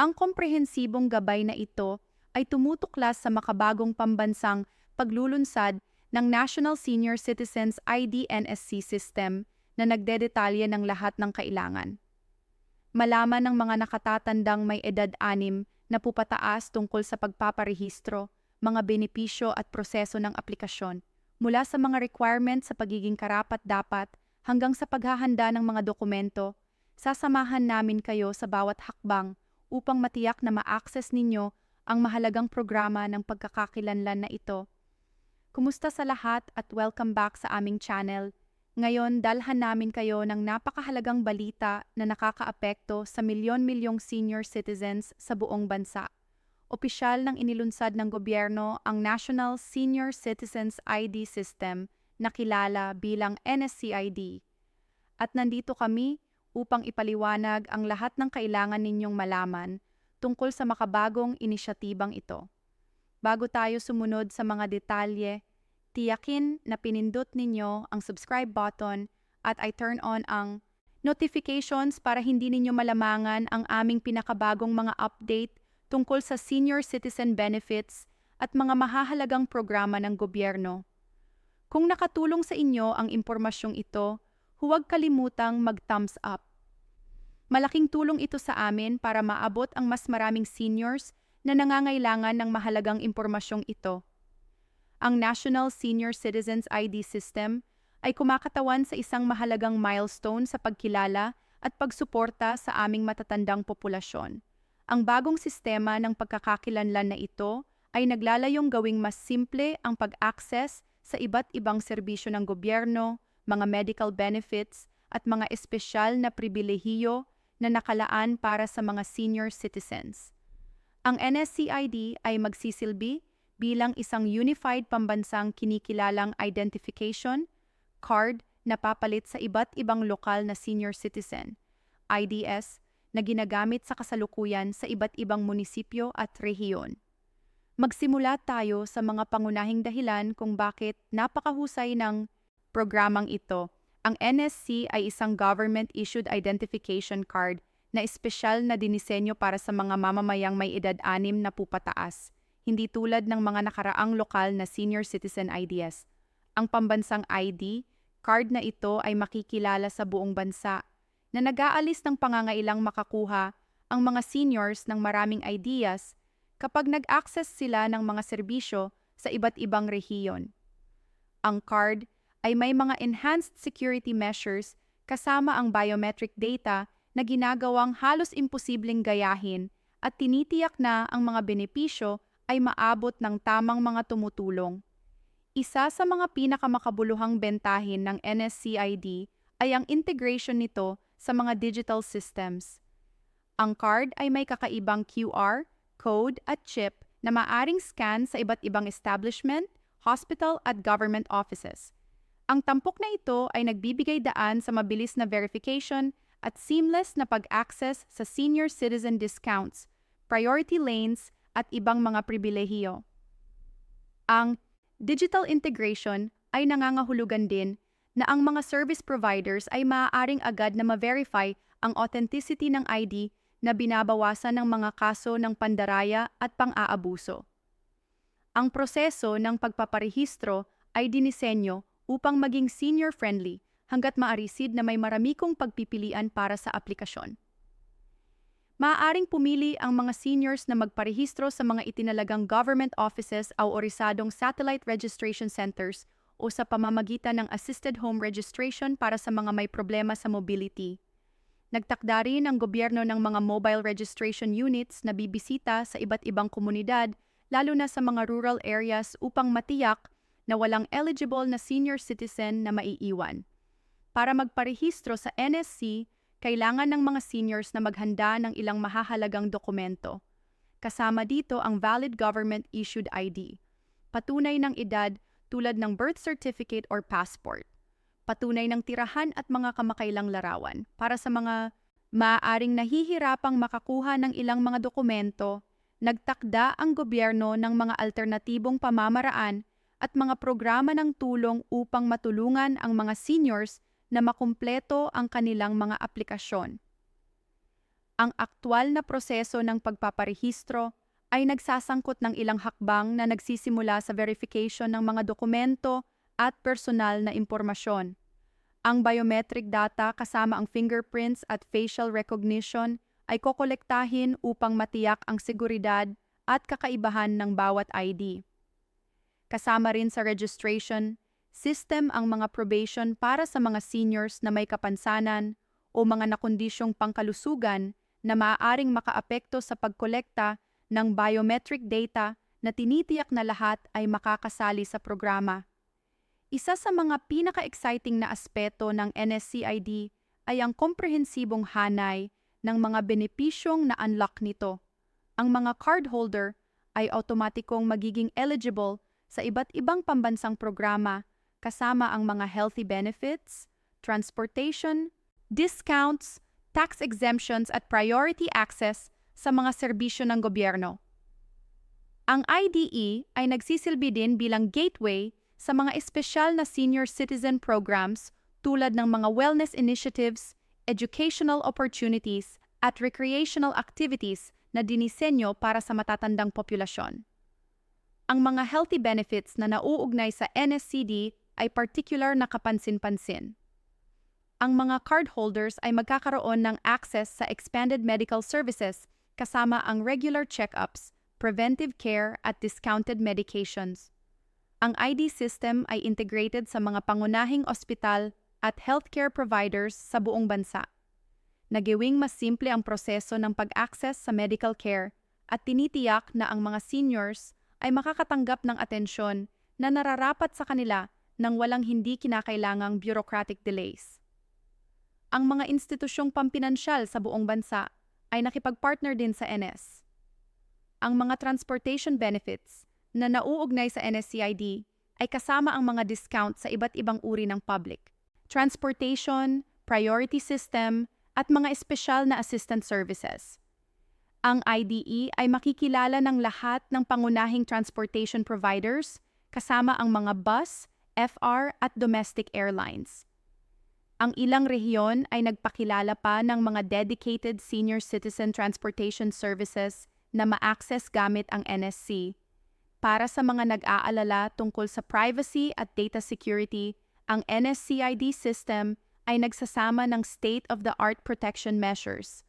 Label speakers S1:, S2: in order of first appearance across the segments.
S1: Ang komprehensibong gabay na ito ay tumutuklas sa makabagong pambansang paglulunsad ng National Senior Citizens ID NSC System na nagdedetalye ng lahat ng kailangan. Malaman ng mga nakatatandang may edad anim na pupataas tungkol sa pagpaparehistro, mga benepisyo at proseso ng aplikasyon, mula sa mga requirements sa pagiging karapat-dapat hanggang sa paghahanda ng mga dokumento, sasamahan namin kayo sa bawat hakbang upang matiyak na ma-access ninyo ang mahalagang programa ng pagkakakilanlan na ito. Kumusta sa lahat at welcome back sa aming channel. Ngayon, dalhan namin kayo ng napakahalagang balita na nakakaapekto sa milyon-milyong senior citizens sa buong bansa. Opisyal ng inilunsad ng gobyerno ang National Senior Citizens ID System na kilala bilang NSCID. At nandito kami upang ipaliwanag ang lahat ng kailangan ninyong malaman tungkol sa makabagong inisyatibang ito. Bago tayo sumunod sa mga detalye, tiyakin na pinindot ninyo ang subscribe button at I turn on ang notifications para hindi ninyo malamangan ang aming pinakabagong mga update tungkol sa senior citizen benefits at mga mahahalagang programa ng gobyerno. Kung nakatulong sa inyo ang impormasyong ito, huwag kalimutang mag-thumbs up. Malaking tulong ito sa amin para maabot ang mas maraming seniors na nangangailangan ng mahalagang impormasyong ito. Ang National Senior Citizens ID System ay kumakatawan sa isang mahalagang milestone sa pagkilala at pagsuporta sa aming matatandang populasyon. Ang bagong sistema ng pagkakakilanlan na ito ay naglalayong gawing mas simple ang pag-access sa iba't ibang serbisyo ng gobyerno, mga medical benefits, at mga espesyal na pribilehiyo na nakalaan para sa mga senior citizens. Ang NSCID ay magsisilbi bilang isang unified pambansang kinikilalang identification card na papalit sa iba't ibang lokal na senior citizen, IDS, na ginagamit sa kasalukuyan sa iba't ibang munisipyo at rehiyon. Magsimula tayo sa mga pangunahing dahilan kung bakit napakahusay ng programang ito. Ang NSC ay isang government-issued identification card na espesyal na dinisenyo para sa mga mamamayang may edad anim na pupataas, hindi tulad ng mga nakaraang lokal na senior citizen IDs. Ang pambansang ID, card na ito ay makikilala sa buong bansa na nag-aalis ng pangangailang makakuha ang mga seniors ng maraming ideas kapag nag-access sila ng mga serbisyo sa iba't ibang rehiyon. Ang card ay may mga enhanced security measures kasama ang biometric data na ginagawang halos imposibleng gayahin at tinitiyak na ang mga benepisyo ay maabot ng tamang mga tumutulong. Isa sa mga pinakamakabuluhang bentahin ng NSCID ay ang integration nito sa mga digital systems. Ang card ay may kakaibang QR code at chip na maaring scan sa iba't ibang establishment, hospital at government offices. Ang tampok na ito ay nagbibigay daan sa mabilis na verification at seamless na pag-access sa senior citizen discounts, priority lanes at ibang mga pribilehiyo. Ang digital integration ay nangangahulugan din na ang mga service providers ay maaaring agad na ma-verify ang authenticity ng ID na binabawasan ng mga kaso ng pandaraya at pang-aabuso. Ang proseso ng pagpaparehistro ay dinisenyo upang maging senior-friendly hanggat maarisid na may maramikong pagpipilian para sa aplikasyon. Maaaring pumili ang mga seniors na magparehistro sa mga itinalagang government offices o orisadong satellite registration centers o sa pamamagitan ng assisted home registration para sa mga may problema sa mobility. Nagtakda rin ang gobyerno ng mga mobile registration units na bibisita sa iba't ibang komunidad, lalo na sa mga rural areas upang matiyak na walang eligible na senior citizen na maiiwan. Para magparehistro sa NSC, kailangan ng mga seniors na maghanda ng ilang mahahalagang dokumento. Kasama dito ang valid government-issued ID, patunay ng edad tulad ng birth certificate or passport patunay ng tirahan at mga kamakailang larawan para sa mga maaaring nahihirapang makakuha ng ilang mga dokumento, nagtakda ang gobyerno ng mga alternatibong pamamaraan at mga programa ng tulong upang matulungan ang mga seniors na makumpleto ang kanilang mga aplikasyon. Ang aktwal na proseso ng pagpaparehistro ay nagsasangkot ng ilang hakbang na nagsisimula sa verification ng mga dokumento at personal na impormasyon. Ang biometric data kasama ang fingerprints at facial recognition ay kokolektahin upang matiyak ang seguridad at kakaibahan ng bawat ID. Kasama rin sa registration, system ang mga probation para sa mga seniors na may kapansanan o mga nakondisyong pangkalusugan na maaaring makaapekto sa pagkolekta ng biometric data na tinitiyak na lahat ay makakasali sa programa. Isa sa mga pinaka-exciting na aspeto ng NSCID ay ang komprehensibong hanay ng mga benepisyong na-unlock nito. Ang mga cardholder ay automatikong magiging eligible sa iba't ibang pambansang programa kasama ang mga healthy benefits, transportation, discounts, tax exemptions at priority access sa mga serbisyo ng gobyerno. Ang IDE ay nagsisilbi din bilang gateway sa mga espesyal na senior citizen programs tulad ng mga wellness initiatives, educational opportunities, at recreational activities na dinisenyo para sa matatandang populasyon. Ang mga healthy benefits na nauugnay sa NSCD ay particular na kapansin-pansin. Ang mga cardholders ay magkakaroon ng access sa expanded medical services kasama ang regular checkups, preventive care at discounted medications. Ang ID system ay integrated sa mga pangunahing ospital at healthcare providers sa buong bansa. Nagiwing mas simple ang proseso ng pag-access sa medical care at tinitiyak na ang mga seniors ay makakatanggap ng atensyon na nararapat sa kanila nang walang hindi kinakailangang bureaucratic delays. Ang mga institusyong pampinansyal sa buong bansa ay nakipag-partner din sa NS. Ang mga transportation benefits na nauugnay sa NSCID ay kasama ang mga discount sa iba't ibang uri ng public, transportation, priority system, at mga espesyal na assistance services. Ang IDE ay makikilala ng lahat ng pangunahing transportation providers kasama ang mga bus, FR at domestic airlines. Ang ilang rehiyon ay nagpakilala pa ng mga dedicated senior citizen transportation services na ma-access gamit ang NSC. Para sa mga nag-aalala tungkol sa privacy at data security, ang NSCID system ay nagsasama ng state-of-the-art protection measures.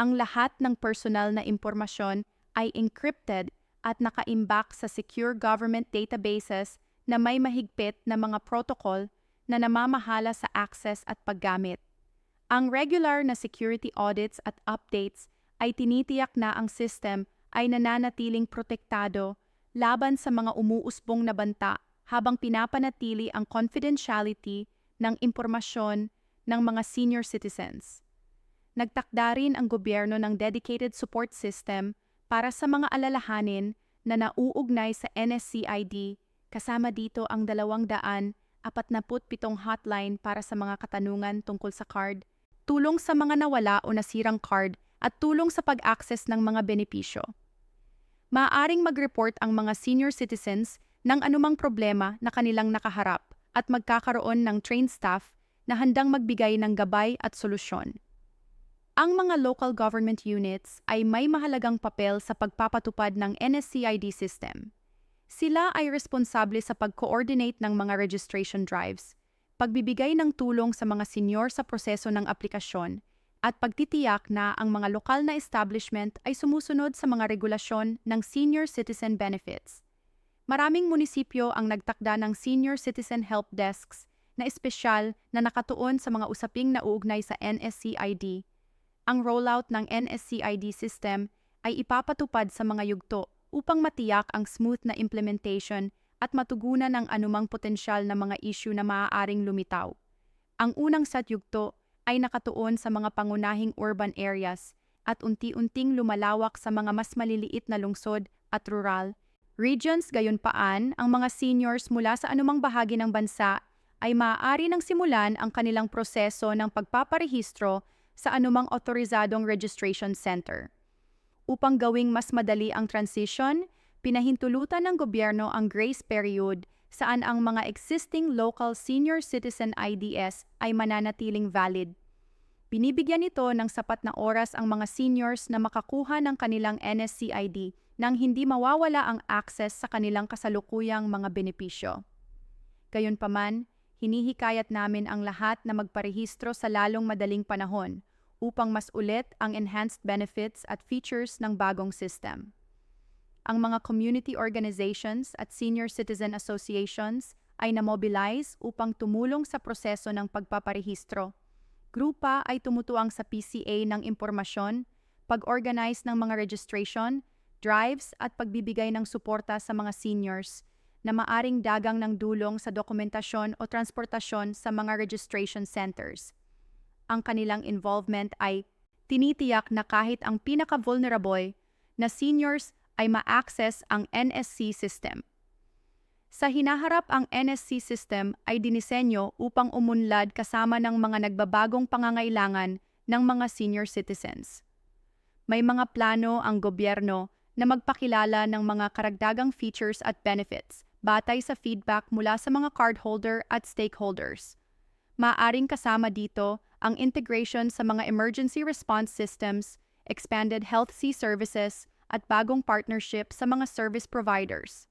S1: Ang lahat ng personal na impormasyon ay encrypted at nakaimbak sa secure government databases na may mahigpit na mga protocol na namamahala sa access at paggamit. Ang regular na security audits at updates ay tinitiyak na ang system ay nananatiling protektado laban sa mga umuusbong na banta habang pinapanatili ang confidentiality ng impormasyon ng mga senior citizens. Nagtakda rin ang gobyerno ng dedicated support system para sa mga alalahanin na nauugnay sa NSCID kasama dito ang dalawang daan 47 hotline para sa mga katanungan tungkol sa card, tulong sa mga nawala o nasirang card at tulong sa pag-access ng mga benepisyo. Maaaring mag-report ang mga senior citizens ng anumang problema na kanilang nakaharap at magkakaroon ng trained staff na handang magbigay ng gabay at solusyon. Ang mga local government units ay may mahalagang papel sa pagpapatupad ng NSCID system. Sila ay responsable sa pag-coordinate ng mga registration drives, pagbibigay ng tulong sa mga senior sa proseso ng aplikasyon, at pagtitiyak na ang mga lokal na establishment ay sumusunod sa mga regulasyon ng senior citizen benefits. Maraming munisipyo ang nagtakda ng senior citizen help desks na espesyal na nakatuon sa mga usaping nauugnay sa NSCID. Ang rollout ng NSCID system ay ipapatupad sa mga yugto upang matiyak ang smooth na implementation at matugunan ang anumang potensyal na mga issue na maaaring lumitaw. Ang unang satyugto ay nakatuon sa mga pangunahing urban areas at unti-unting lumalawak sa mga mas maliliit na lungsod at rural. Regions gayunpaan, ang mga seniors mula sa anumang bahagi ng bansa ay maaari nang simulan ang kanilang proseso ng pagpaparehistro sa anumang otorizadong registration center. Upang gawing mas madali ang transition, pinahintulutan ng gobyerno ang grace period saan ang mga existing local senior citizen IDS ay mananatiling valid. Binibigyan ito ng sapat na oras ang mga seniors na makakuha ng kanilang NSCID nang hindi mawawala ang access sa kanilang kasalukuyang mga benepisyo. Gayunpaman, hinihikayat namin ang lahat na magparehistro sa lalong madaling panahon upang mas ulit ang enhanced benefits at features ng bagong system. Ang mga community organizations at senior citizen associations ay namobilize upang tumulong sa proseso ng pagpaparehistro. Grupa ay tumutuang sa PCA ng impormasyon, pag-organize ng mga registration, drives at pagbibigay ng suporta sa mga seniors na maaring dagang ng dulong sa dokumentasyon o transportasyon sa mga registration centers. Ang kanilang involvement ay tinitiyak na kahit ang pinaka-vulnerable na seniors ay ma-access ang NSC system. Sa hinaharap ang NSC system ay dinisenyo upang umunlad kasama ng mga nagbabagong pangangailangan ng mga senior citizens. May mga plano ang gobyerno na magpakilala ng mga karagdagang features at benefits batay sa feedback mula sa mga cardholder at stakeholders. Maaring kasama dito ang integration sa mga emergency response systems, expanded health sea services, at bagong partnership sa mga service providers.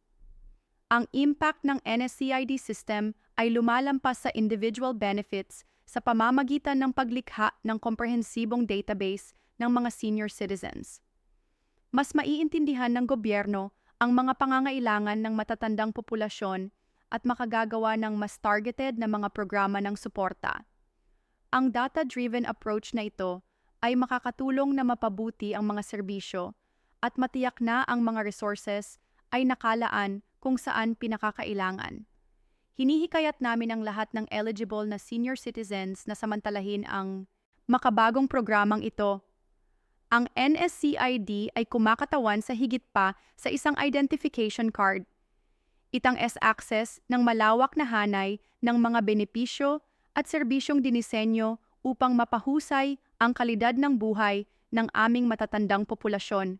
S1: Ang impact ng NSCID system ay lumalampas sa individual benefits sa pamamagitan ng paglikha ng komprehensibong database ng mga senior citizens. Mas maiintindihan ng gobyerno ang mga pangangailangan ng matatandang populasyon at makagagawa ng mas targeted na mga programa ng suporta. Ang data-driven approach na ito ay makakatulong na mapabuti ang mga serbisyo at matiyak na ang mga resources ay nakalaan kung saan pinakakailangan. Hinihikayat namin ang lahat ng eligible na senior citizens na samantalahin ang makabagong programang ito. Ang NSCID ay kumakatawan sa higit pa sa isang identification card. Itang S-access ng malawak na hanay ng mga benepisyo at serbisyong dinisenyo upang mapahusay ang kalidad ng buhay ng aming matatandang populasyon.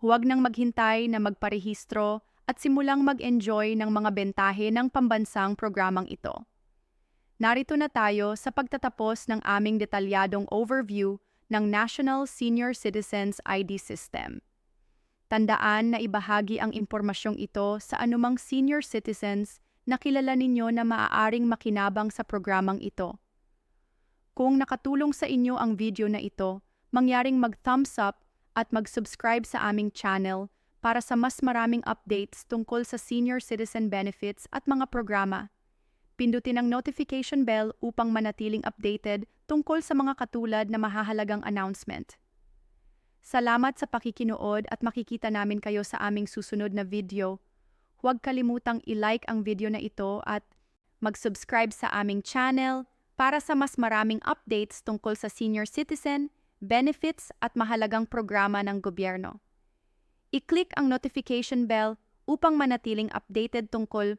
S1: Huwag nang maghintay na magparehistro at simulang mag-enjoy ng mga bentahe ng pambansang programang ito. Narito na tayo sa pagtatapos ng aming detalyadong overview ng National Senior Citizens ID System. Tandaan na ibahagi ang impormasyong ito sa anumang senior citizens na kilala ninyo na maaaring makinabang sa programang ito. Kung nakatulong sa inyo ang video na ito, mangyaring mag-thumbs up at mag-subscribe sa aming channel para sa mas maraming updates tungkol sa senior citizen benefits at mga programa. Pindutin ang notification bell upang manatiling updated tungkol sa mga katulad na mahahalagang announcement. Salamat sa pakikinood at makikita namin kayo sa aming susunod na video. Huwag kalimutang i-like ang video na ito at mag-subscribe sa aming channel para sa mas maraming updates tungkol sa senior citizen, benefits at mahalagang programa ng gobyerno i-click ang notification bell upang manatiling updated tungkol